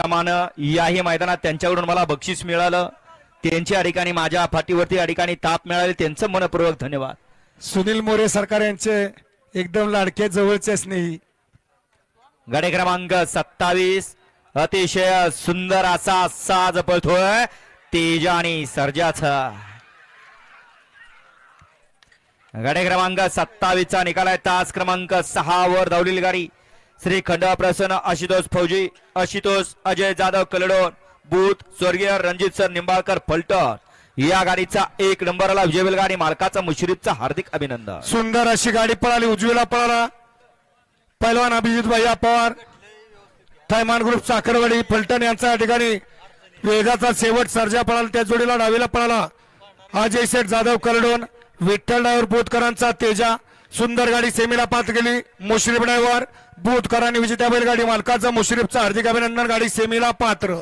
त्याचप्रमाणे याही मैदानात त्यांच्याकडून मला बक्षीस मिळालं. त्यांच्या या ठिकाणी माझ्या फाटीवरती या ठिकाणी ताप मिळाले त्यांचं मनपूर्वक धन्यवाद. सुनील मोरे सरकार यांचे एकदम लाडके जवळचे स्नेही. गाडी क्रमांक सत्तावीस. अतिशय सुंदर असा साज पळतोय. तेज आणि सर्जाचा. गाडी क्रमांक सत्तावीसचा निकाल आहे. तास क्रमांक सहा वर धावलेली गाडी. श्री खंडा प्रसन्न आशुतोष फौजी आशुतोष अजय जाधव कलडोन बूथ स्वर्गीय रणजित सर निंबाळकर फलटण. या गाडीचा एक नंबरला विजय गाडी मालकाचा मुश्रीफचा हार्दिक अभिनंदन. सुंदर अशी गाडी पळाली उजवीला पळाला. पैलवान अभिजित भैया पवार थैमान ग्रुप साखरवाडी फलटण यांच्या ठिकाणी वेगाचा शेवट सर्जा पळाला त्या जोडीला डावीला पळाला. अजय शेठ जाधव करडोन विठ्ठल ड्रायव्हर बोधकरांचा तेजा. सुंदर गाडी सेमीला पात गेली मुश्रीफ ड्रायव्हर बोधकरांनी विजेत्या बैलगाडी मालकाचा मुश्रीफचा हार्दिक अभिनंदन गाडी सेमीला पात्र.